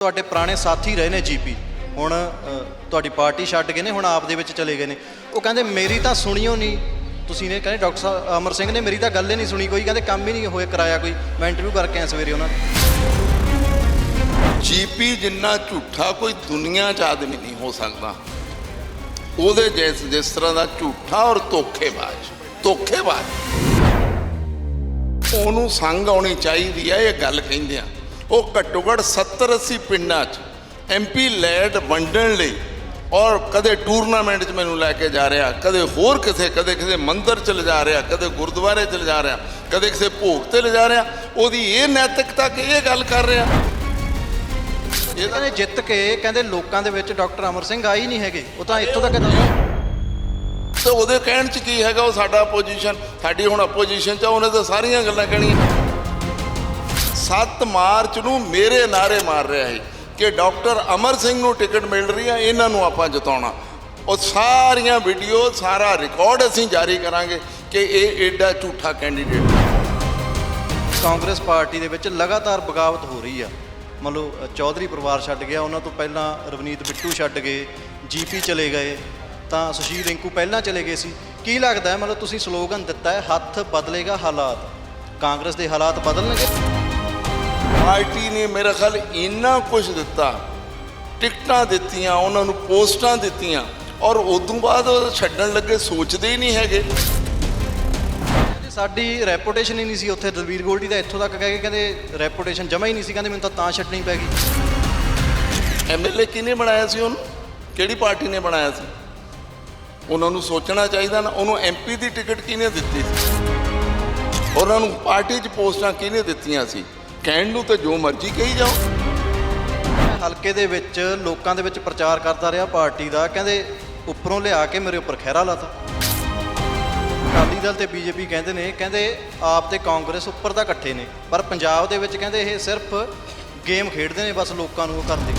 ਤੁਹਾਡੇ ਪੁਰਾਣੇ ਸਾਥੀ ਰਹੇ ਨੇ ਜੀਪੀ ਹੁਣ ਤੁਹਾਡੀ ਪਾਰਟੀ ਛੱਡ ਗਏ ਨੇ, ਹੁਣ ਆਪ ਦੇ ਵਿੱਚ ਚਲੇ ਗਏ ਨੇ। ਉਹ ਕਹਿੰਦੇ, ਮੇਰੀ ਤਾਂ ਸੁਣੀਓ ਨਹੀਂ ਤੁਸੀਂ ਨੇ ਕਹਿੰਦੇ, ਡਾਕਟਰ ਸਾਹਿਬ ਅਮਰ ਸਿੰਘ ਨੇ ਮੇਰੀ ਤਾਂ ਗੱਲ ਹੀ ਨਹੀਂ ਸੁਣੀ ਕੋਈ। ਕਹਿੰਦੇ, ਕੰਮ ਹੀ ਨਹੀਂ ਹੋਏ ਕਰਾਇਆ ਕੋਈ। ਮੈਂ ਇੰਟਰਵਿਊ ਕਰਕੇ ਆਇਆ ਸਵੇਰੇ ਉਹਨਾਂ ਦੀ ਜੀਪੀ ਜਿੰਨਾ ਝੂਠਾ ਕੋਈ ਦੁਨੀਆ 'ਚ ਆਦਮੀ ਨਹੀਂ ਹੋ ਸਕਦਾ। ਉਹਦੇ ਜਿਸ ਜਿਸ ਤਰ੍ਹਾਂ ਦਾ ਝੂਠਾ ਔਰ ਧੋਖੇਬਾਜ਼। ਧੋਖੇਬਾਜ਼। ਉਹਨੂੰ ਸੰਗ ਆਉਣੀ ਚਾਹੀਦੀ ਹੈ ਇਹ ਗੱਲ ਕਹਿੰਦੇ ਆ। ਉਹ ਘੱਟੋ ਘੱਟ 70 80 ਪਿੰਡਾਂ 'ਚ ਐਮਪੀ ਲੈਡ ਵੰਡਣ ਲਈ ਔਰ ਕਦੇ ਟੂਰਨਾਮੈਂਟ 'ਚ ਮੈਨੂੰ ਲੈ ਕੇ ਜਾ ਰਿਹਾ ਕਦੇ ਹੋਰ ਕਿਸੇ ਕਦੇ ਕਿਸੇ ਮੰਦਿਰ 'ਚ ਲਿਜਾ ਰਿਹਾ ਕਦੇ ਗੁਰਦੁਆਰੇ 'ਚ ਲਿਜਾ ਰਿਹਾ ਕਦੇ ਕਿਸੇ ਭੋਗ ਤੇ ਲਿਜਾ ਰਿਹਾ ਉਹਦੀ ਇਹ ਨੈਤਿਕਤਾ ਕਿ ਇਹ ਗੱਲ ਕਰ ਰਿਹਾ। ਇਹ ਕਹਿੰਦੇ ਜਿੱਤ ਕੇ ਕਹਿੰਦੇ ਲੋਕਾਂ ਦੇ ਵਿੱਚ ਡਾਕਟਰ ਅਮਰ ਸਿੰਘ ਆਈ ਨਹੀਂ ਹੈਗੇ ਉਹ ਤਾਂ ਇੱਥੋਂ ਤੱਕ ਦੱਸੋ ਤੇ ਉਹਦੇ ਕਹਿਣ ਚ ਕੀ ਹੈਗਾ ਉਹ ਸਾਡਾ ਆਪੋਜੀਸ਼ਨ ਸਾਡੀ ਹੁਣ ਆਪੋਜੀਸ਼ਨ ਚ ਉਹਨੇ ਤਾਂ ਸਾਰੀਆਂ ਗੱਲਾਂ ਕਹਿਣੀਆਂ। 7 ਮਾਰਚ ਨੂੰ ਮੇਰੇ ਨਾਰੇ ਮਾਰ ਰਿਹਾ ਸੀ ਕਿ ਡਾਕਟਰ ਅਮਰ ਸਿੰਘ ਨੂੰ ਟਿਕਟ ਮਿਲ ਰਹੀ ਹੈ, ਇਹਨਾਂ ਨੂੰ ਆਪਾਂ ਜਿਤਾਉਣਾ। ਉਹ ਸਾਰੀਆਂ ਵੀਡੀਓ, ਸਾਰਾ ਰਿਕਾਰਡ ਅਸੀਂ ਜਾਰੀ ਕਰਾਂਗੇ ਕਿ ਇਹ ਐਡਾ ਝੂਠਾ ਕੈਂਡੀਡੇਟ ਕਾਂਗਰਸ ਪਾਰਟੀ ਦੇ ਵਿੱਚ ਲਗਾਤਾਰ ਬਗਾਵਤ ਹੋ ਰਹੀ ਆ। ਮੰਨ ਲਓ, ਚੌਧਰੀ ਪਰਿਵਾਰ ਛੱਡ ਗਿਆ, ਉਹਨਾਂ ਤੋਂ ਪਹਿਲਾਂ ਰਵਨੀਤ ਬਿੱਟੂ ਛੱਡ ਗਏ, ਜੀਪੀ ਚਲੇ ਗਏ, ਤਾਂ ਸੁਸ਼ੀਲ ਰਿੰਕੂ ਪਹਿਲਾਂ ਚਲੇ ਗਏ ਸੀ। ਕੀ ਲੱਗਦਾ ਹੈ ਮਤਲਬ ਤੁਸੀਂ ਸਲੋਗਨ ਦਿੱਤਾ ਹੈ, ਹੱਥ ਬਦਲੇਗਾ ਹਾਲਾਤ। ਕਾਂਗਰਸ ਦੇ ਹਾਲਾਤ ਬਦਲਣਗੇ। ਪਾਰਟੀ ਨੇ ਮੇਰਾ ਖਿਆਲ ਇੰਨਾ ਕੁਝ ਦਿੱਤਾ ਟਿਕਟਾਂ ਦਿੱਤੀਆਂ ਉਹਨਾਂ ਨੂੰ ਪੋਸਟਾਂ ਦਿੱਤੀਆਂ ਔਰ ਉਦੋਂ ਬਾਅਦ ਉਹ ਛੱਡਣ ਲੱਗੇ ਸੋਚਦੇ ਹੀ ਨਹੀਂ ਹੈਗੇ। ਸਾਡੀ ਰੈਪੂਟੇਸ਼ਨ ਹੀ ਨਹੀਂ ਸੀ ਉੱਥੇ ਦਲਵੀਰ ਗੋਲਡੀ ਦਾ ਇੱਥੋਂ ਤੱਕ ਕਹਿ ਕੇ ਕਹਿੰਦੇ ਰੈਪੂਟੇਸ਼ਨ ਜਮਾ ਹੀ ਨਹੀਂ ਸੀ ਕਹਿੰਦੇ ਮੈਨੂੰ ਤਾਂ ਤਾਂ ਛੱਡਣੀ ਪੈ ਗਈ। ਐਮਐਲਏ ਕਿਹਨੇ ਬਣਾਇਆ ਸੀ ਉਹਨੂੰ? ਕਿਹੜੀ ਪਾਰਟੀ ਨੇ ਬਣਾਇਆ ਸੀ? ਉਹਨਾਂ ਨੂੰ ਸੋਚਣਾ ਚਾਹੀਦਾ ਨਾ ਉਹਨੂੰ ਐਮਪੀ ਦੀ ਟਿਕਟ ਕਿਹਨੇ ਦਿੱਤੀ ਸੀ? ਉਹਨਾਂ ਨੂੰ ਪਾਰਟੀ 'ਚ ਪੋਸਟਾਂ ਕਿਹਨੇ ਦਿੱਤੀਆਂ ਸੀ? ਕਹਿਣ ਨੂੰ ਤੇ ਜੋ ਮਰਜ਼ੀ ਕਹੀ ਜਾਓ। ਹਲਕੇ ਦੇ ਵਿੱਚ ਲੋਕਾਂ ਦੇ ਵਿੱਚ ਪ੍ਰਚਾਰ ਕਰਦਾ ਰਿਹਾ ਪਾਰਟੀ ਦਾ ਕਹਿੰਦੇ ਉੱਪਰੋਂ ਲਿਆ ਕੇ ਮੇਰੇ ਉੱਪਰ ਖਹਿਰਾ ਲਾਤਾ। ਅਕਾਲੀ ਦਲ ਤੇ ਬੀਜੇਪੀ ਕਹਿੰਦੇ ਨੇ ਕਹਿੰਦੇ ਆਪ ਤੇ ਕਾਂਗਰਸ ਉੱਪਰ ਤਾਂ ਇਕੱਠੇ ਨੇ ਪਰ ਪੰਜਾਬ ਦੇ ਵਿੱਚ ਕਹਿੰਦੇ ਇਹ ਸਿਰਫ ਗੇਮ ਖੇਡਦੇ ਨੇ ਬਸ ਲੋਕਾਂ ਨੂੰ ਉਹ ਕਰਦੇ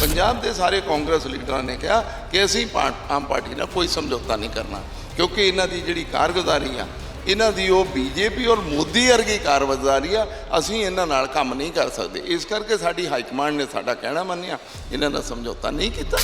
ਪੰਜਾਬ ਦੇ ਸਾਰੇ ਕਾਂਗਰਸ ਲੀਡਰਾਂ ਨੇ ਕਿਹਾ ਕਿ ਅਸੀਂ ਆਮ ਪਾਰਟੀ ਨਾਲ ਕੋਈ ਸਮਝੌਤਾ ਨਹੀਂ ਕਰਨਾ ਕਿਉਂਕਿ ਇਹਨਾਂ ਦੀ ਜਿਹੜੀ ਕਾਰਗੁਜ਼ਾਰੀ ਆ ਇਹਨਾਂ ਦੀ ਉਹ ਬੀਜੇਪੀ ਔਰ ਮੋਦੀ ਵਰਗੀ ਕਾਰਗੁਜ਼ਾਰੀ ਆ, ਅਸੀਂ ਇਹਨਾਂ ਨਾਲ ਕੰਮ ਨਹੀਂ ਕਰ ਸਕਦੇ। ਇਸ ਕਰਕੇ ਸਾਡੀ ਹਾਈ ਕਮਾਂਡ ਨੇ ਸਾਡਾ ਕਹਿਣਾ ਮੰਨਿਆ, ਇਹਨਾਂ ਨਾਲ ਸਮਝੌਤਾ ਨਹੀਂ ਕੀਤਾ।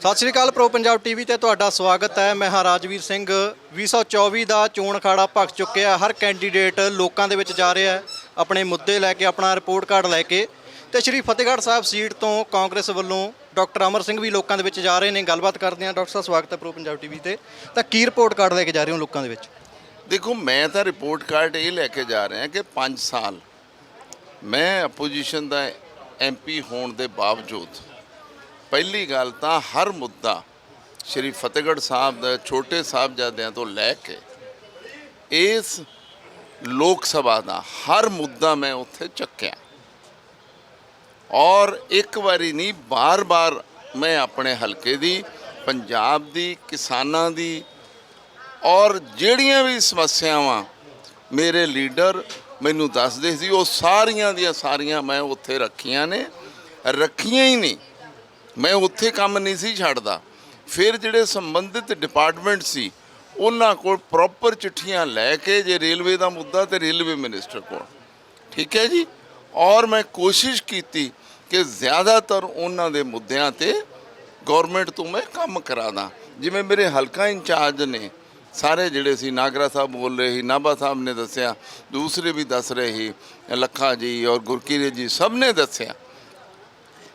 ਸਤਿ ਸ਼੍ਰੀ ਅਕਾਲ ਪ੍ਰੋ ਪੰਜਾਬ ਟੀਵੀ ਤੇ ਤੁਹਾਡਾ ਸਵਾਗਤ ਹੈ। ਮੈਂ ਹਾਂ ਰਾਜਵੀਰ ਸਿੰਘ। 2024 ਦਾ ਚੋਣ ਅਖਾੜਾ ਭਖ ਚੁੱਕਿਆ ਹਰ ਕੈਂਡੀਡੇਟ ਲੋਕਾਂ ਦੇ ਵਿੱਚ ਜਾ ਰਿਹਾ ਹੈ, ਆਪਣੇ ਮੁੱਦੇ ਲੈ ਕੇ, ਆਪਣਾ ਰਿਪੋਰਟ ਕਾਰਡ ਲੈ ਕੇ। ਤੇ ਸ਼੍ਰੀ ਫਤਿਹਗੜ੍ਹ ਸਾਹਿਬ ਸੀਟ ਤੋਂ ਕਾਂਗਰਸ ਵੱਲੋਂ ਡਾਕਟਰ ਅਮਰ ਸਿੰਘ ਵੀ ਲੋਕਾਂ ਦੇ ਵਿੱਚ ਜਾ ਰਹੇ ਨੇ, ਗੱਲਬਾਤ ਕਰਦੇ ਹਾਂ। ਡਾਕਟਰ ਸਾਹਿਬ, ਸਵਾਗਤ ਹੈ ਪ੍ਰੋ ਪੰਜਾਬ ਟੀਵੀ ਤੇ। ਤਾਂ ਕੀ ਰਿਪੋਰਟ ਕਾਰਡ ਲੈ ਕੇ ਜਾ ਰਹੇ ਹੋ ਲੋਕਾਂ ਦੇ ਵਿੱਚ? ਦੇਖੋ, ਮੈਂ ਤਾਂ ਰਿਪੋਰਟ ਕਾਰਡ ਇਹ ਲੈ ਕੇ ਜਾ ਰਿਹਾ ਕਿ 5 ਸਾਲ ਮੈਂ ਆਪੋਜੀਸ਼ਨ ਦਾ ਐਮਪੀ ਹੋਣ ਦੇ ਬਾਵਜੂਦ ਪਹਿਲੀ ਗੱਲ ਤਾਂ ਹਰ ਮੁੱਦਾ ਸ਼੍ਰੀ ਫਤਿਹਗੜ੍ਹ ਸਾਹਿਬ ਦਾ ਛੋਟੇ ਸਾਹਿਬਜ਼ਾਦਿਆਂ ਤੋਂ ਲੈ ਕੇ ਇਸ ਲੋਕ ਸਭਾ ਦਾ ਹਰ ਮੁੱਦਾ ਮੈਂ ਉੱਥੇ ਚੱਕਿਆ। ਔਰ ਇੱਕ ਵਾਰੀ ਨਹੀਂ, ਬਾਰ-ਬਾਰ ਮੈਂ ਆਪਣੇ ਹਲਕੇ ਦੀ, ਪੰਜਾਬ ਦੀ, ਕਿਸਾਨਾਂ ਦੀ ਔਰ ਜਿਹੜੀਆਂ ਵੀ ਸਮੱਸਿਆਵਾਂ ਮੇਰੇ ਲੀਡਰ ਮੈਨੂੰ ਦੱਸਦੇ ਸੀ, ਉਹ ਸਾਰੀਆਂ ਦੀਆਂ ਸਾਰੀਆਂ ਮੈਂ ਉੱਥੇ ਰੱਖੀਆਂ ਨੇ, ਰੱਖੀਆਂ ਹੀ ਨਹੀਂ। ਮੈਂ ਉੱਥੇ ਕੰਮ ਨਹੀਂ ਸੀ ਛੱਡਦਾ। ਫਿਰ ਜਿਹੜੇ ਸੰਬੰਧਿਤ ਡਿਪਾਰਟਮੈਂਟ ਸੀ, ਉਹਨਾਂ ਕੋਲ ਪ੍ਰੋਪਰ ਚਿੱਠੀਆਂ ਲੈ ਕੇ ਜੇ ਰੇਲਵੇ ਦਾ ਮੁੱਦਾ ਤੇ ਰੇਲਵੇ ਮਿਨਿਸਟਰ ਕੋਲ। ਠੀਕ ਹੈ ਜੀ? ਔਰ ਮੈਂ ਕੋਸ਼ਿਸ਼ ਕੀਤੀ ਕਿ ਜ਼ਿਆਦਾਤਰ ਉਹਨਾਂ ਦੇ ਮੁੱਦਿਆਂ ਤੇ ਗਵਰਨਮੈਂਟ ਤੋਂ ਮੈਂ ਕੰਮ ਕਰਾਦਾ। ਜਿਵੇਂ ਮੇਰੇ ਹਲਕਾ ਇੰਚਾਰਜ ਨੇ ਸਾਰੇ ਜਿਹੜੇ ਸੀ, ਨਾਗਰਾ ਸਾਹਿਬ ਬੋਲ ਰਹੇ ਸੀ, ਨਾਭਾ ਸਾਹਿਬ ਨੇ ਦੱਸਿਆ, ਦੂਸਰੇ ਵੀ ਦੱਸ ਰਹੇ ਸੀ, ਲੱਖਾ ਜੀ ਔਰ ਗੁਰਕੀਰੇ ਜੀ ਸਭ ਨੇ ਦੱਸਿਆ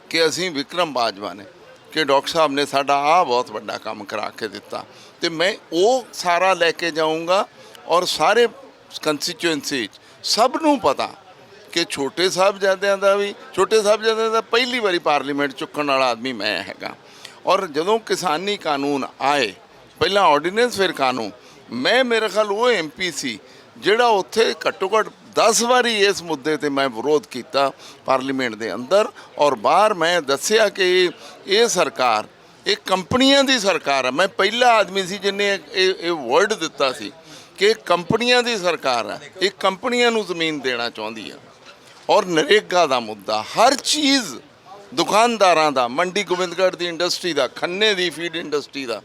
ਕਿ ਅਸੀਂ ਵਿਕਰਮ ਬਾਜਵਾ ਨੇ, ਕਿ ਡਾਕਟਰ ਸਾਹਿਬ ਨੇ ਸਾਡਾ ਆ ਬਹੁਤ ਵੱਡਾ ਕੰਮ ਕਰਾ ਕੇ ਦਿੱਤਾ। ਤੇ ਮੈਂ ਉਹ ਸਾਰਾ ਲੈ ਕੇ ਜਾਊਂਗਾ ਔਰ ਸਾਰੇ ਕੰਸਟੀਚੁਐਂਸੀ ਸਭ ਨੂੰ ਪਤਾ ਕਿ ਛੋਟੇ ਸਾਹਿਬਜ਼ਾਦਿਆਂ ਦਾ ਵੀ, ਛੋਟੇ ਸਾਹਿਬਜ਼ਾਦਿਆਂ ਦਾ ਪਹਿਲੀ ਵਾਰੀ ਪਾਰਲੀਮੈਂਟ ਚੁੱਕਣ ਵਾਲਾ ਆਦਮੀ ਮੈਂ ਹੈਗਾ। ਔਰ ਜਦੋਂ ਕਿਸਾਨੀ ਕਾਨੂੰਨ ਆਏ, ਪਹਿਲਾਂ ਆਰਡੀਨੈਂਸ ਫਿਰ ਕਾਨੂੰਨ, ਮੈਂ, ਮੇਰੇ ਖਿਆਲ ਉਹ ਐਮਪੀ ਸੀ, ਜਿਹੜਾ ਉੱਥੇ ਘੱਟੋ ਘੱਟ 10 ਵਾਰੀ ਇਸ ਮੁੱਦੇ ਤੇ ਮੈਂ ਵਿਰੋਧ ਕੀਤਾ ਪਾਰਲੀਮੈਂਟ ਦੇ ਅੰਦਰ। ਔਰ ਬਾਹਰ ਮੈਂ ਦੱਸਿਆ ਕਿ ਇਹ- ਇਹ ਸਰਕਾਰ, ਇਹ ਕੰਪਨੀਆਂ ਦੀ ਸਰਕਾਰ ਹੈ ਮੈਂ ਪਹਿਲਾ ਆਦਮੀ ਸੀ ਜਿਹਨੇ ਇਹ ਇਹ ਵਰਡ ਦਿੱਤਾ ਸੀ ਕਿ ਕੰਪਨੀਆਂ ਦੀ ਸਰਕਾਰ ਹੈ ਇਹ ਕੰਪਨੀਆਂ ਨੂੰ ਜ਼ਮੀਨ ਦੇਣਾ ਚਾਹੁੰਦੀ ਹੈ ਔਰ ਨਰੇਗਾ ਦਾ ਮੁੱਦਾ, ਹਰ ਚੀਜ਼ ਦੁਕਾਨਦਾਰਾਂ ਦਾ, ਮੰਡੀ ਗੋਬਿੰਦਗੜ੍ਹ ਦੀ ਇੰਡਸਟਰੀ ਦਾ, ਖੰਨੇ ਦੀ ਫੀਡ ਇੰਡਸਟਰੀ ਦਾ,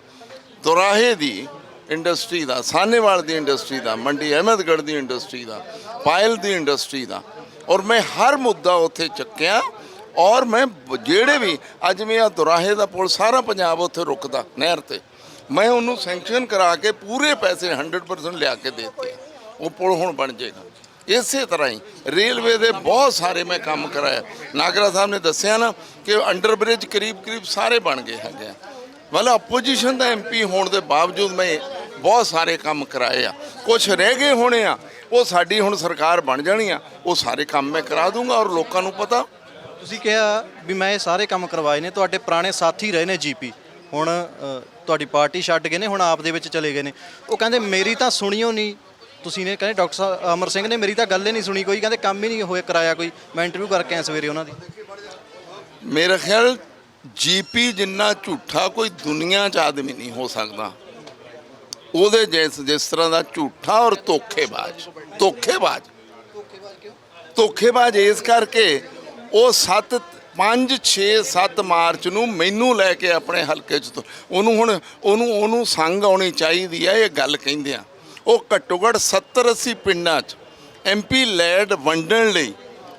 ਦੁਰਾਹੇ ਦੀ ਇੰਡਸਟਰੀ ਦਾ ਸਾਨੇਵਾਲ ਦੀ ਇੰਡਸਟਰੀ ਦਾ, ਮੰਡੀ ਅਹਿਮਦਗੜ੍ਹ ਦੀ ਇੰਡਸਟਰੀ ਦਾ, ਪਾਇਲ ਦੀ ਇੰਡਸਟਰੀ ਦਾ। ਔਰ ਮੈਂ ਹਰ ਮੁੱਦਾ ਉੱਥੇ ਚੱਕਿਆ ਔਰ ਮੈਂ ਜਿਹੜੇ ਵੀ ਅੱਜ ਮੈਂ ਆ ਦੁਰਾਹੇ ਦਾ ਪੁਲ, ਸਾਰਾ ਪੰਜਾਬ ਉੱਥੇ ਰੁਕਦਾ, ਨਹਿਰ ਤੇ। ਮੈਂ ਉਹਨੂੰ ਸੈਂਕਸ਼ਨ ਕਰਾ ਕੇ ਪੂਰੇ ਪੈਸੇ 100% ਲਿਆ ਕੇ ਦੇ ਦਿੱਤੇ। ਉਹ ਪੁਲ ਹੁਣ ਬਣ ਜਾਏਗਾ। ਇਸੇ ਤਰ੍ਹਾਂ ਹੀ ਰੇਲਵੇ ਦੇ ਬਹੁਤ ਸਾਰੇ ਮੈਂ ਕੰਮ ਕਰਾਇਆ। ਨਾਗਰਾ ਸਾਹਿਬ ਨੇ ਦੱਸਿਆ ਨਾ ਕਿ ਅੰਡਰ ਬ੍ਰਿਜ ਕਰੀਬ ਕਰੀਬ ਸਾਰੇ ਬਣ ਗਏ ਹੈਗੇ ਆ। ਮਤਲਬ ਆਪੋਜੀਸ਼ਨ ਦਾ ਐਮਪੀ ਹੋਣ ਦੇ ਬਾਵਜੂਦ ਮੈਂ ਬਹੁਤ ਸਾਰੇ ਕੰਮ ਕਰਾਏ ਆ। ਕੁਝ ਰਹਿ ਗਏ ਹੋਣੇ ਆ, ਉਹ ਸਾਡੀ ਹੁਣ ਸਰਕਾਰ ਬਣ ਜਾਣੀ ਆ, ਉਹ ਸਾਰੇ ਕੰਮ ਮੈਂ ਕਰਾ ਦੂੰਗਾ ਔਰ ਲੋਕਾਂ ਨੂੰ ਪਤਾ। ਤੁਸੀਂ ਕਿਹਾ ਵੀ ਮੈਂ ਇਹ ਸਾਰੇ ਕੰਮ ਕਰਵਾਏ ਨੇ, ਤੁਹਾਡੇ ਪੁਰਾਣੇ ਸਾਥੀ ਰਹੇ ਨੇ ਜੀਪੀ ਹੁਣ ਤੁਹਾਡੀ ਪਾਰਟੀ ਛੱਡ ਗਏ ਨੇ, ਹੁਣ ਆਪ ਦੇ ਵਿੱਚ ਚਲੇ ਗਏ ਨੇ। ਉਹ ਕਹਿੰਦੇ, ਮੇਰੀ ਤਾਂ ਸੁਣੀਓ ਨਹੀਂ ਤੁਸੀਂ ਨੇ ਕਹਿੰਦੇ ਡਾਕਟਰ ਸਾਹਿਬ, ਅਮਰ ਸਿੰਘ ਨੇ ਮੇਰੀ ਤਾਂ ਗੱਲ ਹੀ ਨਹੀਂ ਸੁਣੀ ਕੋਈ, ਕਹਿੰਦੇ ਕੰਮ ਹੀ ਨਹੀਂ ਹੋਇਆ ਕਰਾਇਆ ਕੋਈ। ਮੈਂ ਇੰਟਰਵਿਊ ਕਰਕੇ ਆਇਆ ਸਵੇਰੇ ਉਹਨਾਂ ਦੀ। ਮੇਰਾ ਖਿਆਲ ਜੀਪੀ ਜਿੰਨਾ ਝੂਠਾ ਕੋਈ ਦੁਨੀਆ 'ਚ ਆਦਮੀ ਨਹੀਂ ਹੋ ਸਕਦਾ। ਉਹਦੇ ਜਿਸ ਜਿਸ ਤਰ੍ਹਾਂ ਦਾ ਝੂਠਾ ਔਰ ਧੋਖੇਬਾਜ਼ ਧੋਖੇਬਾਜ਼। ਧੋਖੇਬਾਜ਼ ਇਸ ਕਰਕੇ, ਉਹ 7 5 6 7 ਮਾਰਚ ਨੂੰ ਮੈਨੂੰ ਲੈ ਕੇ ਆਪਣੇ ਹਲਕੇ 'ਚ ਉਹਨੂੰ ਹੁਣ, ਉਹਨੂੰ ਉਹਨੂੰ ਸੰਗ ਆਉਣੀ ਚਾਹੀਦੀ ਹੈ, ਇਹ ਗੱਲ ਕਹਿੰਦੇ ਆ। ਉਹ ਘੱਟੋ ਘੱਟ 70 80 ਪਿੰਡਾਂ 'ਚ ਐਮਪੀ ਲੈਡ ਵੰਡਣ ਲਈ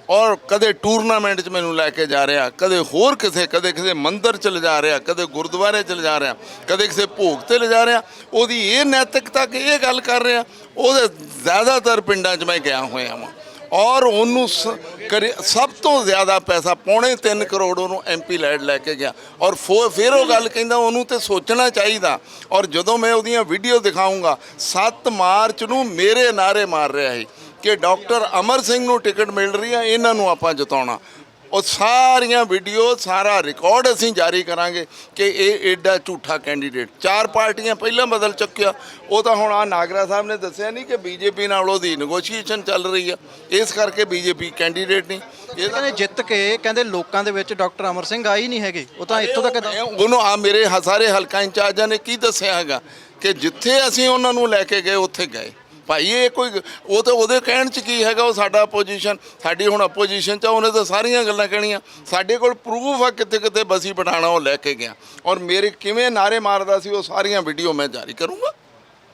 ਔਰ ਕਦੇ ਟੂਰਨਾਮੈਂਟ 'ਚ ਮੈਨੂੰ ਲੈ ਕੇ ਜਾ ਰਿਹਾ, ਕਦੇ ਹੋਰ ਕਿਸੇ, ਕਦੇ ਕਿਸੇ ਮੰਦਿਰ 'ਚ ਲਿਜਾ ਰਿਹਾ, ਕਦੇ ਗੁਰਦੁਆਰੇ 'ਚ ਲਿਜਾ ਰਿਹਾ, ਕਦੇ ਕਿਸੇ ਭੋਗ ਤੇ ਲਿਜਾ ਰਿਹਾ। ਉਹਦੀ ਇਹ ਨੈਤਿਕਤਾ ਕਿ ਇਹ ਗੱਲ ਕਰ ਰਿਹਾ, ਉਹਦੇ ਜ਼ਿਆਦਾਤਰ ਪਿੰਡਾਂ 'ਚ ਮੈਂ ਗਿਆ ਹੋਇਆ ਵਾਂ। ਔਰ ਉਹਨੂੰ ਸ- ਕਰੀ- ਸਭ ਤੋਂ ਜ਼ਿਆਦਾ ਪੈਸਾ, ਪੌਣੇ 3 ਕਰੋੜ ਉਹਨੂੰ ਐਮਪੀ ਲੈਡ ਲੈ ਕੇ ਗਿਆ। ਔਰ ਫੋ- ਫਿਰ ਉਹ ਗੱਲ ਕਹਿੰਦਾ, ਉਹਨੂੰ ਤੇ ਸੋਚਣਾ ਚਾਹੀਦਾ। ਔਰ ਜਦੋਂ ਮੈਂ ਉਹਦੀਆਂ ਵੀਡੀਓ ਦਿਖਾਉਂਗਾ 7 ਮਾਰਚ ਨੂੰ ਮੇਰੇ ਨਾਰੇ ਮਾਰ ਰਿਹਾ ਸੀ ਕਿ ਡਾਕਟਰ ਅਮਰ ਸਿੰਘ ਨੂੰ ਟਿਕਟ ਮਿਲ ਰਹੀ ਹੈ, ਇਹਨਾਂ ਨੂੰ ਆਪਾਂ ਜਿਤਾਉਣਾ। ਉਹ ਸਾਰੀਆਂ ਵੀਡੀਓ ਸਾਰਾ ਰਿਕਾਰਡ ਅਸੀਂ ਜਾਰੀ ਕਰਾਂਗੇ ਕਿ ਇਹ ਐਡਾ ਝੂਠਾ ਕੈਂਡੀਡੇਟ ਚਾਰ ਪਾਰਟੀਆਂ ਪਹਿਲਾਂ ਬਦਲ ਚੁੱਕਿਆ। ਉਹ ਤਾਂ ਹੁਣ ਆ ਨਾਗਰਾ ਸਾਹਿਬ ਨੇ ਦੱਸਿਆ ਨਹੀਂ ਕਿ ਬੀਜੇਪੀ ਨਾਲ ਉਹਦੀ ਨੈਗੋਸ਼ੀਏਸ਼ਨ ਚੱਲ ਰਹੀ ਆ। ਇਸ ਕਰਕੇ ਬੀਜੇਪੀ ਕੈਂਡੀਡੇਟ ਨਹੀਂ। ਇਹ ਕਹਿੰਦੇ ਜਿੱਤ ਕੇ ਕਹਿੰਦੇ ਲੋਕਾਂ ਦੇ ਵਿੱਚ ਡਾਕਟਰ ਅਮਰ ਸਿੰਘ ਹੀ ਨਹੀਂ ਹੈਗੇ। ਉਹ ਤਾਂ ਇੱਥੋਂ ਤੱਕ ਉਹਨੂੰ ਆ ਮੇਰੇ ਸਾਰੇ ਹਲਕਾ ਇੰਚਾਰਜਾਂ ਨੇ ਕੀ ਦੱਸਿਆ ਹੈਗਾ ਕਿ ਜਿੱਥੇ ਅਸੀਂ ਉਹਨਾਂ ਨੂੰ ਲੈ ਕੇ ਗਏ ਉੱਥੇ ਗਏ। ਭਾਈ ਇਹ ਕੋਈ ਉਹ ਤਾਂ ਉਹਦੇ ਕਹਿਣ ਚ ਕੀ ਹੈਗਾ ਉਹ ਸਾਡਾ ਆਪੋਜੀਸ਼ਨ ਸਾਡੀ ਹੁਣ ਆਪੋਜੀਸ਼ਨ ਚ ਆ, ਉਹਨੇ ਤਾਂ ਸਾਰੀਆਂ ਗੱਲਾਂ ਕਹਿਣੀਆਂ। ਸਾਡੇ ਕੋਲ ਪ੍ਰੂਫ ਆ ਕਿਤੇ ਕਿਤੇ ਬਸੀ ਪਠਾਣਾ ਉਹ ਲੈ ਕੇ ਗਿਆ। ਔਰ ਮੇਰੇ ਕਿਵੇਂ ਨਾਰੇ ਮਾਰਦਾ ਸੀ ਉਹ ਸਾਰੀਆਂ ਵੀਡੀਓ ਮੈਂ ਜਾਰੀ ਕਰੂੰਗਾ।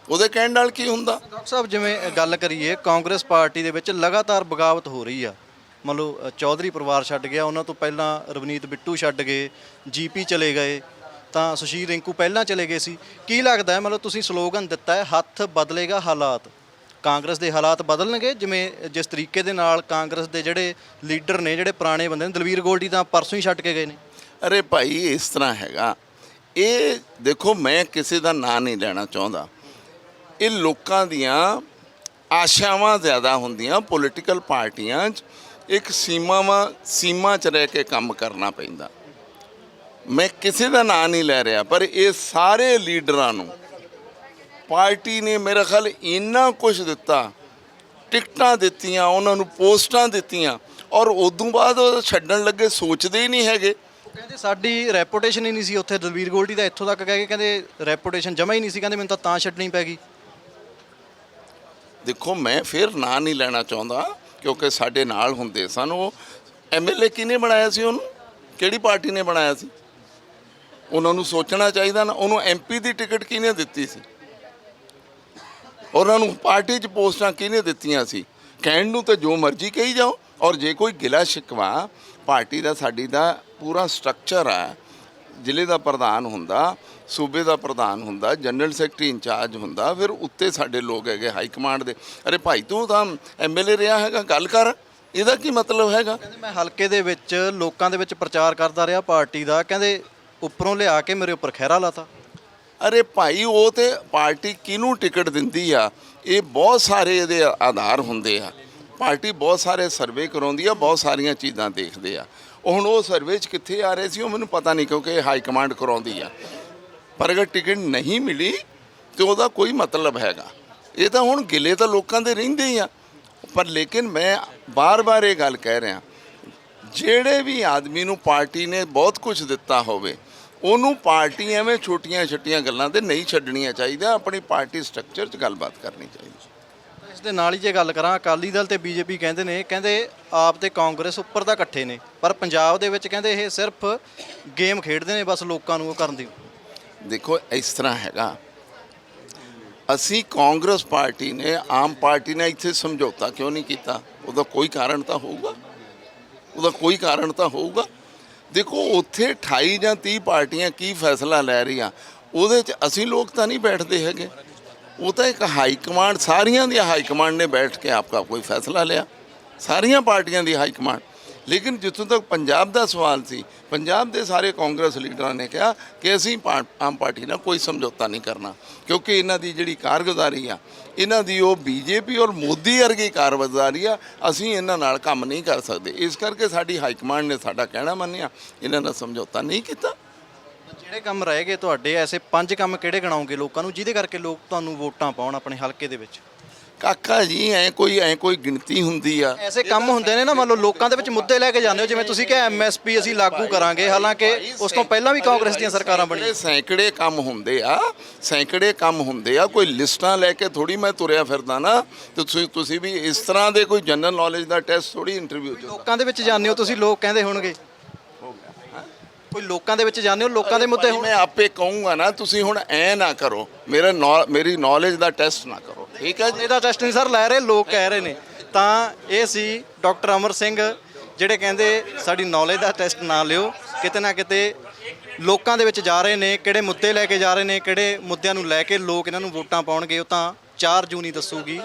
ਉਹਦੇ ਕਹਿਣ ਨਾਲ ਕੀ ਹੁੰਦਾ? ਡਾਕਟਰ ਸਾਹਿਬ ਜਿਵੇਂ ਗੱਲ ਕਰੀਏ ਕਾਂਗਰਸ ਪਾਰਟੀ ਦੇ ਵਿੱਚ ਲਗਾਤਾਰ ਬਗਾਵਤ ਹੋ ਰਹੀ ਆ। ਮੰਨ ਲਓ ਅ, ਚੌਧਰੀ ਪਰਿਵਾਰ ਛੱਡ ਗਿਆ ਉਹਨਾਂ ਤੋਂ ਪਹਿਲਾਂ ਰਵਨੀਤ ਬਿੱਟੂ ਛੱਡ ਗਏ ਜੀਪੀ ਚਲੇ ਗਏ ਤਾਂ ਸੁਸ਼ੀਲ ਰਿੰਕੂ ਪਹਿਲਾਂ ਚਲੇ ਗਏ ਸੀ। ਕੀ ਲੱਗਦਾ ਹੈ ਮਤਲਬ ਤੁਸੀਂ ਸਲੋਗਨ ਦਿੱਤਾ ਹੈ ਹੱਥ ਬਦਲੇਗਾ ਹਾਲਾਤ? ਕਾਂਗਰਸ ਦੇ ਹਾਲਾਤ ਬਦਲਣਗੇ? ਜਿਵੇਂ ਜਿਸ ਤਰੀਕੇ ਦੇ ਨਾਲ ਕਾਂਗਰਸ ਦੇ ਜਿਹੜੇ ਲੀਡਰ ਨੇ, ਜਿਹੜੇ ਪੁਰਾਣੇ ਬੰਦੇ ਨੇ, ਦਲਵੀਰ ਗੋਲਡੀ ਤਾਂ ਪਰਸੋਂ ਹੀ ਛੱਡ ਕੇ ਗਏ ਨੇ। ਅਰੇ ਭਾਈ, ਇਸ ਤਰ੍ਹਾਂ ਹੈਗਾ। ਇਹ ਦੇਖੋ, ਮੈਂ ਕਿਸੇ ਦਾ ਨਾਂ ਨਹੀਂ ਲੈਣਾ ਚਾਹੁੰਦਾ। ਇਹ ਲੋਕਾਂ ਦੀਆਂ ਆਸ਼ਾਵਾਂ ਜ਼ਿਆਦਾ ਹੁੰਦੀਆਂ ਪੋਲੀਟੀਕਲ ਪਾਰਟੀਆਂ 'ਚ ਇੱਕ ਸੀਮਾਵਾਂ, ਸੀਮਾ 'ਚ ਰਹਿ ਕੇ ਕੰਮ ਕਰਨਾ ਪੈਂਦਾ। ਮੈਂ ਕਿਸੇ ਦਾ ਨਾਂ ਨਹੀਂ ਲੈ ਰਿਹਾ, ਪਰ ਇਹ ਸਾਰੇ ਲੀਡਰਾਂ ਨੂੰ ਪਾਰਟੀ ਨੇ ਮੇਰੇ ਖਿਆਲ ਇੰਨਾ ਕੁਝ ਦਿੱਤਾ ਟਿਕਟਾਂ ਦਿੱਤੀਆਂ ਉਹਨਾਂ ਨੂੰ ਪੋਸਟਾਂ ਦਿੱਤੀਆਂ ਔਰ ਉਦੋਂ ਬਾਅਦ ਉਹ ਛੱਡਣ ਲੱਗੇ ਸੋਚਦੇ ਹੀ ਨਹੀਂ ਹੈਗੇ। ਕਹਿੰਦੇ ਸਾਡੀ ਰੈਪੂਟੇਸ਼ਨ ਹੀ ਨਹੀਂ ਸੀ ਉੱਥੇ ਦਲਵੀਰ ਗੋਲਡੀ ਦਾ ਇੱਥੋਂ ਤੱਕ ਕਹਿ ਕੇ ਕਹਿੰਦੇ ਰੈਪੂਟੇਸ਼ਨ ਜਮਾ ਹੀ ਨਹੀਂ ਸੀ ਕਹਿੰਦੇ ਮੈਨੂੰ ਤਾਂ ਤਾਂ ਛੱਡਣੀ ਪੈ ਗਈ। ਦੇਖੋ ਮੈਂ ਫਿਰ ਨਾਂ ਨਹੀਂ ਲੈਣਾ ਚਾਹੁੰਦਾ ਕਿਉਂਕਿ ਸਾਡੇ ਨਾਲ ਹੁੰਦੇ ਸਨ ਉਹ। ਐਮਐਲਏ ਕਿਹਨੇ ਬਣਾਇਆ ਸੀ ਉਹਨੂੰ? ਕਿਹੜੀ ਪਾਰਟੀ ਨੇ ਬਣਾਇਆ ਸੀ? ਉਹਨਾਂ ਨੂੰ ਸੋਚਣਾ ਚਾਹੀਦਾ ਨਾ ਉਹਨੂੰ ਐਮਪੀ ਦੀ ਟਿਕਟ ਕਿਹਨੇ ਦਿੱਤੀ ਸੀ? ਉਹਨਾਂ ਨੂੰ ਪਾਰਟੀ 'ਚ ਪੋਸਟਾਂ ਕਿਹਨੇ ਦਿੱਤੀਆਂ ਸੀ? ਕਹਿਣ ਨੂੰ ਤਾਂ ਜੋ ਮਰਜ਼ੀ ਕਹੀ ਜਾਓ। ਔਰ ਜੇ ਕੋਈ ਗਿਲਾ ਸ਼ਿਕਵਾ ਪਾਰਟੀ ਦਾ, ਸਾਡੀ ਦਾ ਪੂਰਾ ਸਟਰਕਚਰ ਆ, ਜ਼ਿਲ੍ਹੇ ਦਾ ਪ੍ਰਧਾਨ ਹੁੰਦਾ, ਸੂਬੇ ਦਾ ਪ੍ਰਧਾਨ ਹੁੰਦਾ, ਜਨਰਲ ਸੈਕਟਰੀ ਇੰਚਾਰਜ ਹੁੰਦਾ, ਫਿਰ ਉੱਤੇ ਸਾਡੇ ਲੋਕ ਹੈਗੇ ਹਾਈ ਕਮਾਂਡ ਦੇ। ਅਰੇ ਭਾਈ, ਤੂੰ ਤਾਂ ਐਮਐਲਏ ਰਿਹਾ ਹੈਗਾ, ਗੱਲ ਕਰ। ਇਹਦਾ ਕੀ ਮਤਲਬ ਹੈਗਾ? ਕਹਿੰਦੇ ਮੈਂ ਹਲਕੇ ਦੇ ਵਿੱਚ, ਲੋਕਾਂ ਦੇ ਵਿੱਚ ਪ੍ਰਚਾਰ ਕਰਦਾ ਰਿਹਾ ਪਾਰਟੀ ਦਾ। ਕਹਿੰਦੇ ਉੱਪਰੋਂ ਲਿਆ ਕੇ ਮੇਰੇ ਉੱਪਰ ਖਹਿਰਾ ਲਾਤਾ। ਅਰੇ ਭਾਈ, ਉਹ ਤੇ ਪਾਰਟੀ ਕਿਹਨੂੰ ਟਿਕਟ ਦਿੰਦੀ ਆ? ਇਹ ਬਹੁਤ ਸਾਰੇ ਇਹਦੇ ਆਧਾਰ ਹੁੰਦੇ ਆ। ਪਾਰਟੀ ਬਹੁਤ ਸਾਰੇ ਸਰਵੇ ਕਰਾਉਂਦੀ ਆ, ਬਹੁਤ ਸਾਰੀਆਂ ਚੀਜ਼ਾਂ ਦੇਖਦੇ ਆ। ਉਹ ਹੁਣ ਉਹ ਸਰਵੇ 'ਚ ਕਿੱਥੇ ਆ ਰਹੇ ਸੀ, ਉਹ ਮੈਨੂੰ ਪਤਾ ਨਹੀਂ, ਕਿਉਂਕਿ ਹਾਈ ਕਮਾਂਡ ਕਰਾਉਂਦੀ ਆ। ਪਰ ਅਗਰ ਟਿਕਟ ਨਹੀਂ ਮਿਲੀ, ਤੇ ਉਹਦਾ ਕੋਈ ਮਤਲਬ ਹੈਗਾ। ਇਹ ਤਾਂ ਹੁਣ ਗਿਲੇ ਤਾਂ ਲੋਕਾਂ ਦੇ ਰਹਿੰਦੇ ਹੀ ਆ। ਪਰ ਲੇਕਿਨ ਮੈਂ ਬਾਰ-ਬਾਰ ਇਹ ਗੱਲ ਕਹਿ ਰਿਹਾ। ਜਿਹੜੇ ਵੀ ਆਦਮੀ ਨੂੰ ਪਾਰਟੀ ਨੇ ਬਹੁਤ ਕੁਝ ਦਿੱਤਾ ਹੋਵੇ ਉਹਨੂੰ ਪਾਰਟੀ ਐਵੇਂ ਛੋਟੀਆਂ-ਛੋਟੀਆਂ ਗੱਲਾਂ ਤੇ ਨਹੀਂ ਛੱਡਣੀਆਂ ਚਾਹੀਦੀਆਂ ਆਪਣੀ ਪਾਰਟੀ ਸਟਰਕਚਰ 'ਚ ਗੱਲਬਾਤ ਕਰਨੀ ਚਾਹੀਦੀ। ਇਸ ਦੇ ਨਾਲ ਹੀ ਜੇ ਗੱਲ ਕਰਾਂ ਅਕਾਲੀ ਦਲ ਤੇ ਬੀਜੇਪੀ ਕਹਿੰਦੇ ਨੇ ਕਹਿੰਦੇ ਆਪ ਤੇ ਕਾਂਗਰਸ ਉੱਪਰ ਤਾਂ ਇਕੱਠੇ ਨੇ ਪਰ ਪੰਜਾਬ ਦੇ ਵਿੱਚ ਕਹਿੰਦੇ ਇਹ ਸਿਰਫ ਗੇਮ ਖੇਡਦੇ ਨੇ ਬਸ ਲੋਕਾਂ ਨੂੰ ਉਹ ਕਰਨ ਦੀ। ਦੇਖੋ ਇਸ ਤਰ੍ਹਾਂ ਹੈਗਾ। ਅਸੀਂ ਕਾਂਗਰਸ ਪਾਰਟੀ ਨੇ ਆਮ ਪਾਰਟੀ ਨੇ ਇੱਥੇ ਸਮਝੌਤਾ ਕਿਉਂ ਨਹੀਂ ਕੀਤਾ? ਉਹਦਾ ਕੋਈ ਕਾਰਨ ਤਾਂ ਹੋਊਗਾ? ਉਹਦਾ ਕੋਈ ਕਾਰਨ ਤਾਂ ਹੋਊਗਾ? ਦੇਖੋ, ਉੱਥੇ 28 ਜਾਂ 30 ਪਾਰਟੀਆਂ ਕੀ ਫੈਸਲਾ ਲੈ ਰਹੀਆਂ, ਉਹਦੇ 'ਚ ਅਸੀਂ ਲੋਕ ਤਾਂ ਨਹੀਂ ਬੈਠਦੇ ਹੈਗੇ। ਉਹ ਤਾਂ ਇੱਕ ਹਾਈ ਕਮਾਂਡ, ਸਾਰੀਆਂ ਦੀ ਹਾਈ ਕਮਾਂਡ ਨੇ ਬੈਠ ਕੇ ਆਪਕਾ ਕੋਈ ਫੈਸਲਾ ਲਿਆ। ਸਾਰੀਆਂ ਪਾਰਟੀਆਂ ਦੀ ਹਾਈ ਕਮਾਂਡ। ਲੇਕਿਨ ਜਿੱਥੋਂ ਤੱਕ ਪੰਜਾਬ ਦਾ ਸਵਾਲ ਸੀ, ਪੰਜਾਬ ਦੇ ਸਾਰੇ ਕਾਂਗਰਸ ਲੀਡਰਾਂ ਨੇ ਕਿਹਾ ਕਿ ਅਸੀਂ ਪਾ- ਆਮ ਪਾਰਟੀ ਨਾਲ ਕੋਈ ਸਮਝੌਤਾ ਨਹੀਂ ਕਰਨਾ, ਕਿਉਂਕਿ ਇਹਨਾਂ ਦੀ ਜਿਹੜੀ ਕਾਰਗੁਜ਼ਾਰੀ ਆ, ਇਹਨਾਂ ਦੀ ਉਹ ਬੀਜੇਪੀ ਔਰ ਮੋਦੀ ਵਰਗੀ ਕਾਰਗੁਜ਼ਾਰੀ ਆ, ਅਸੀਂ ਇਹਨਾਂ ਨਾਲ ਕੰਮ ਨਹੀਂ ਕਰ ਸਕਦੇ। ਇਸ ਕਰਕੇ ਸਾਡੀ ਹਾਈ ਕਮਾਂਡ ਨੇ ਸਾਡਾ ਕਹਿਣਾ ਮੰਨਿਆ, ਇਹਨਾਂ ਨਾਲ ਸਮਝੌਤਾ ਨਹੀਂ ਕੀਤਾ। ਜਿਹੜੇ ਕੰਮ ਰਹਿ ਗਏ ਤੁਹਾਡੇ, ਐਸੇ ਪੰਜ ਕੰਮ ਕਿਹੜੇ ਗਣਾਓਗੇ ਲੋਕਾਂ ਨੂੰ, ਜਿਹਦੇ ਕਰਕੇ ਲੋਕ ਤੁਹਾਨੂੰ ਵੋਟਾਂ ਪਾਉਣ ਆਪਣੇ ਹਲਕੇ ਦੇ ਵਿੱਚ? ਕਾਕਾ ਜੀ ਐ ਕੋਈ ਐ ਕੋਈ ਗਿਣਤੀ ਹੁੰਦੀ ਆ। ਐਸੇ ਕੰਮ ਹੁੰਦੇ ਨੇ ਨਾ ਮੰਨ ਲਓ ਲੋਕਾਂ ਦੇ ਵਿੱਚ ਮੁੱਦੇ ਲੈ ਕੇ ਜਾਂਦੇ ਹੋ ਜਿਵੇਂ ਤੁਸੀਂ ਕਿਹਾ ਐਮਐਸਪੀ ਅਸੀਂ ਲਾਗੂ ਕਰਾਂਗੇ ਹਾਲਾਂਕਿ ਉਸ ਤੋਂ ਪਹਿਲਾਂ ਵੀ ਕਾਂਗਰਸ ਦੀਆਂ ਸਰਕਾਰਾਂ ਬਣੀਆਂ। ਇਹ ਸੈਂਕੜੇ ਕੰਮ ਹੁੰਦੇ ਆ ਸੈਂਕੜੇ ਕੰਮ ਹੁੰਦੇ ਆ ਕੋਈ ਲਿਸਟਾਂ ਲੈ ਕੇ ਥੋੜੀ ਮੈਂ ਤੁਰਿਆ ਫਿਰਦਾ ਨਾ ਤੇ ਤੁਸੀਂ ਤੁਸੀਂ ਵੀ ਇਸ ਤਰ੍ਹਾਂ ਦੇ ਕੋਈ ਜਨਰਲ ਨੌਲੇਜ ਦਾ ਟੈਸਟ ਥੋੜੀ ਇੰਟਰਵਿਊ ਚ ਲੋਕਾਂ ਦੇ ਵਿੱਚ ਜਾਂਦੇ ਹੋ ਤੁਸੀਂ ਲੋਕ ਕਹਿੰਦੇ ਹੋਣਗੇ। ਕੋਈ ਲੋਕਾਂ ਦੇ ਵਿੱਚ ਜਾਂਦੇ ਹੋ? ਲੋਕਾਂ ਦੇ ਮੁੱਦੇ ਭਾਈ, ਮੈਂ ਆਪੇ ਕਹੂੰਗਾ ਨਾ ਤੁਸੀਂ ਹੁਣ ਐ ਨਾ ਕਰੋ। ਮੇਰਾ ਨੌ- ਮੇਰੀ ਨੌਲੇਜ ਦਾ ਟੈਸਟ ਨਾ ਕਰੋ। ਠੀਕ ਹੈ ਜੀ? ਇਹਦਾ ਟੈਸਟ ਨਹੀਂ ਸਰ ਲੈ ਰਹੇ ਲੋਕ ਕਹਿ ਰਹੇ ਨੇ। ਤਾਂ ਇਹ ਸੀ ਡਾਕਟਰ ਅਮਰ ਸਿੰਘ ਜਿਹੜੇ ਕਹਿੰਦੇ ਸਾਡੀ ਨੌਲੇਜ ਦਾ ਟੈਸਟ ਨਾ ਲਿਓ। ਕਿਤੇ ਨਾ ਕਿਤੇ ਲੋਕਾਂ ਦੇ ਵਿੱਚ ਜਾ ਰਹੇ ਨੇ ਕਿਹੜੇ ਮੁੱਦੇ ਲੈ ਕੇ ਜਾ ਰਹੇ ਨੇ ਕਿਹੜੇ ਮੁੱਦਿਆਂ ਨੂੰ ਲੈ ਕੇ ਲੋਕ ਇਹਨਾਂ ਨੂੰ ਵੋਟਾਂ ਪਾਉਣਗੇ ਉਹ ਤਾਂ 4 ਜੂਨ ਹੀ ਦੱਸੂਗੀ।